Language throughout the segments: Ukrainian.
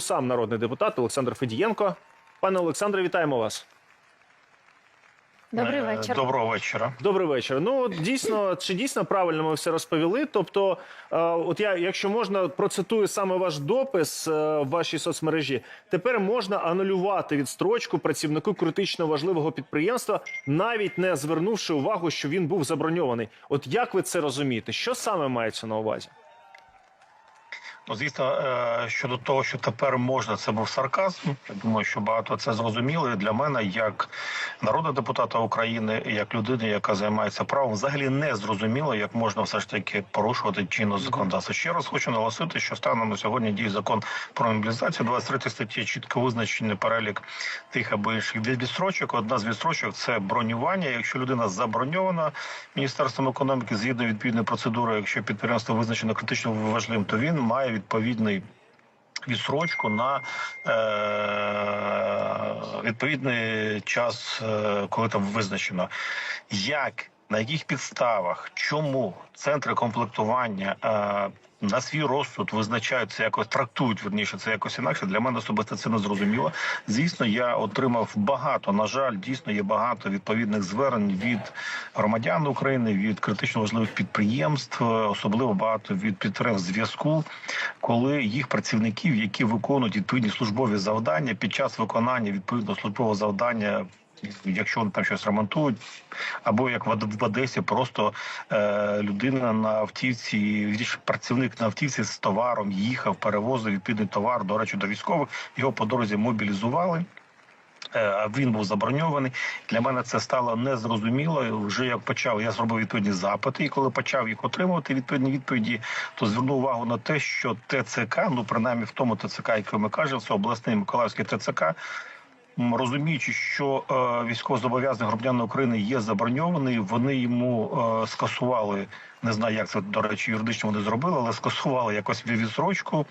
сам народний депутат Олександр Федієнко. Пане Олександре, вітаємо вас. Добрий Е, вечір. Доброго вечора. Добрий вечір. Ну дійсно, чи дійсно правильно ми все розповіли? Тобто, е, от я, якщо можна, процитую саме ваш допис е, в вашій соцмережі. Тепер можна анулювати відстрочку працівнику критично важливого підприємства, навіть не звернувши увагу, що він був заброньований. От як ви це розумієте? Що саме мається на увазі? Ну, звісно, е, щодо того, що тепер можна, це був сарказм. Я думаю, що багато це зрозуміло. Для мене, як народного депутата України, як людини, яка займається правом, взагалі не зрозуміло, як можна все ж таки порушувати чинне законодавство. Ще раз хочу наголосити, що станом на сьогодні діє закон про мобілізацію. 23 статті чітко визначений перелік тих або інших відстрочок. Одна з відстрочок це бронювання. Якщо людина заброньована міністерством економіки згідно відповідної процедури, якщо підприємство визначено критично важливим, то він має відповідний. Відсрочку на е, відповідний час, е, коли там визначено, як на яких підставах, чому центри комплектування е, на свій розсуд визначають це якось трактують верніше це якось інакше. Для мене особисто це не зрозуміло. Звісно, я отримав багато. На жаль, дійсно є багато відповідних звернень від громадян України, від критично важливих підприємств, особливо багато від підприємств зв'язку, коли їх працівників, які виконують відповідні службові завдання під час виконання відповідного службового завдання. Якщо вони там щось ремонтують, або як в в Одесі, просто е, людина на автівці, працівник на автівці з товаром їхав, перевозив відповідний товар, до речі, до військових. Його по дорозі мобілізували. Е, він був заброньований. Для мене це стало незрозуміло. Вже як почав, я зробив відповідні запити, і коли почав їх отримувати відповідні відповіді, то звернув увагу на те, що ТЦК, ну принаймні в тому ТЦК, який ми кажемо, це обласний Миколаївський ТЦК. Розуміючи, що е, військовозобов'язаний громадянин України є заброньований, вони йому е, скасували. Не знаю, як це до речі, юридично вони зробили, але скасували якось відсрочку.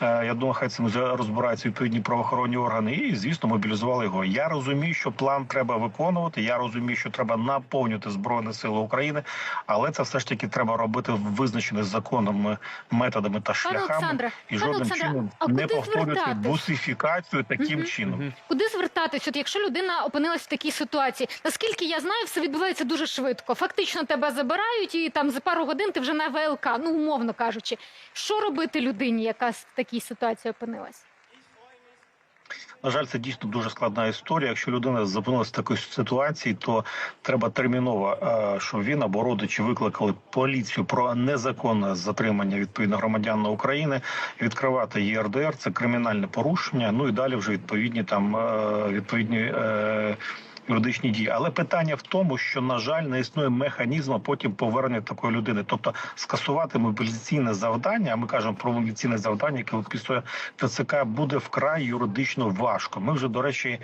Е, я думаю, хай цим розбираються відповідні правоохоронні органи, і звісно, мобілізували його. Я розумію, що план треба виконувати. Я розумію, що треба наповнювати збройні сили України, але це все ж таки треба робити визначені законами, методами та шляхами Олександре, і жодним Олександре, чином не повторювати бусифікацію таким Мгм. чином. Куди звертатись, от якщо людина опинилась в такій ситуації? Наскільки я знаю, все відбувається дуже швидко. Фактично тебе забирають, і там за пару годин ти вже на ВЛК, ну умовно кажучи. Що робити людині, яка в такій ситуації опинилась? На жаль, це дійсно дуже складна історія. Якщо людина зупинилася в такої ситуації, то треба терміново, е, щоб він або родичі викликали поліцію про незаконне затримання відповідно громадян України, відкривати ЄРДР, це кримінальне порушення. Ну і далі вже відповідні там е, відповідні. Юридичні дії, але питання в тому, що на жаль не існує механізму потім повернення такої людини, тобто скасувати мобілізаційне завдання. А ми кажемо про мобілізаційне завдання, яке виписує ТЦК, буде вкрай юридично важко. Ми вже до речі,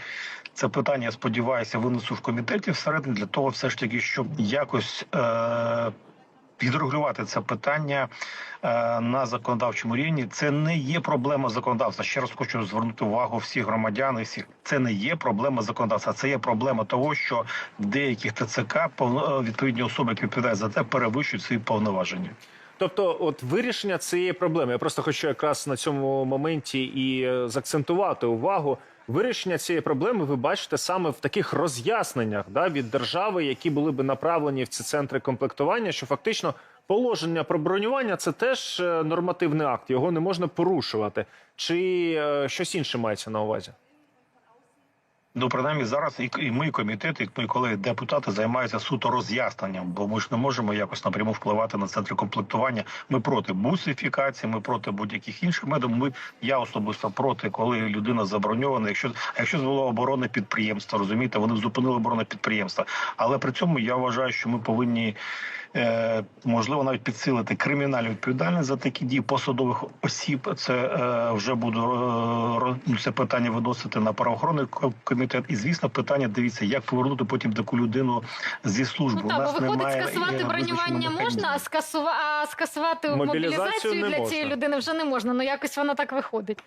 це питання, я сподіваюся, винесу в комітеті всередині для того, все ж таки, щоб якось. Е- Відрегулювати це питання е, на законодавчому рівні. Це не є проблема законодавства. Ще раз хочу звернути увагу всіх громадян і всіх. Це не є проблема законодавства. Це є проблема того, що деяких ТЦК е, відповідні особи, які відповідають за це, перевищують свої повноваження. Тобто, от вирішення цієї проблеми, я просто хочу якраз на цьому моменті і е, закцентувати увагу. Вирішення цієї проблеми ви бачите саме в таких роз'ясненнях да, від держави, які були би направлені в ці центри комплектування, що фактично положення про бронювання це теж е, нормативний акт, його не можна порушувати. Чи е, щось інше мається на увазі? Ну, принаймні зараз і, і ми, комітет, і мої колеги депутати займаються суто роз'ясненням, бо ми ж не можемо якось напряму впливати на центри комплектування. Ми проти бусифікації, ми проти будь-яких інших методів. Ми я особисто проти, коли людина заброньована. Якщо якщо було оборонне підприємство, розумієте, вони зупинили оборонне підприємство. Але при цьому я вважаю, що ми повинні. Е, можливо, навіть підсилити кримінальну відповідальність за такі дії посадових осіб. Це е, вже буду е, ро- ну, це питання виносити на правоохоронний комітет. І звісно, питання дивіться, як повернути потім таку людину зі служби. Ну так, бо виходить, скасувати бронювання можна, а скасувати Мобілізацію мобілізацію для можна. цієї людини вже не можна. Ну якось воно так виходить.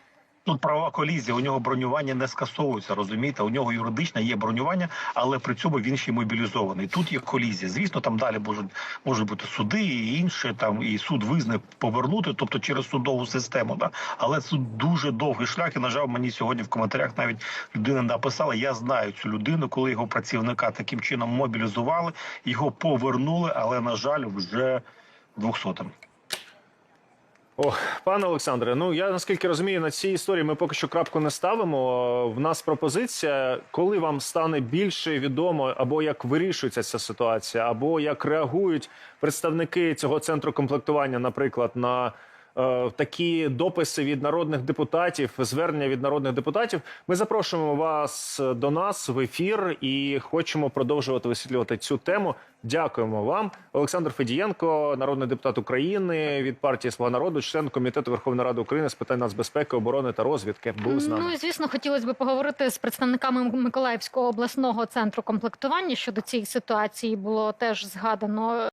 Тут правова колізія, у нього бронювання не скасовується, розумієте? У нього юридичне є бронювання, але при цьому він ще мобілізований. Тут є колізія. Звісно, там далі можуть можуть бути суди і інше. Там і суд визнає повернути, тобто через судову систему. Да? Але це дуже довгий шлях. І на жаль, мені сьогодні в коментарях навіть людина написала: я знаю цю людину, коли його працівника таким чином мобілізували, його повернули, але на жаль, вже двохсотим. Ох, пане Олександре, ну я наскільки розумію, на цій історії ми поки що крапку не ставимо. В нас пропозиція, коли вам стане більше відомо, або як вирішується ця ситуація, або як реагують представники цього центру комплектування, наприклад, на такі дописи від народних депутатів, звернення від народних депутатів. Ми запрошуємо вас до нас в ефір і хочемо продовжувати висвітлювати цю тему. Дякуємо вам, Олександр Федієнко, народний депутат України від партії Слуга народу, член комітету Верховної Ради України з питань нацбезпеки, оборони та розвідки. Був з нами. Ну і звісно, хотілося б поговорити з представниками Миколаївського обласного центру комплектування щодо цієї ситуації. Було теж згадано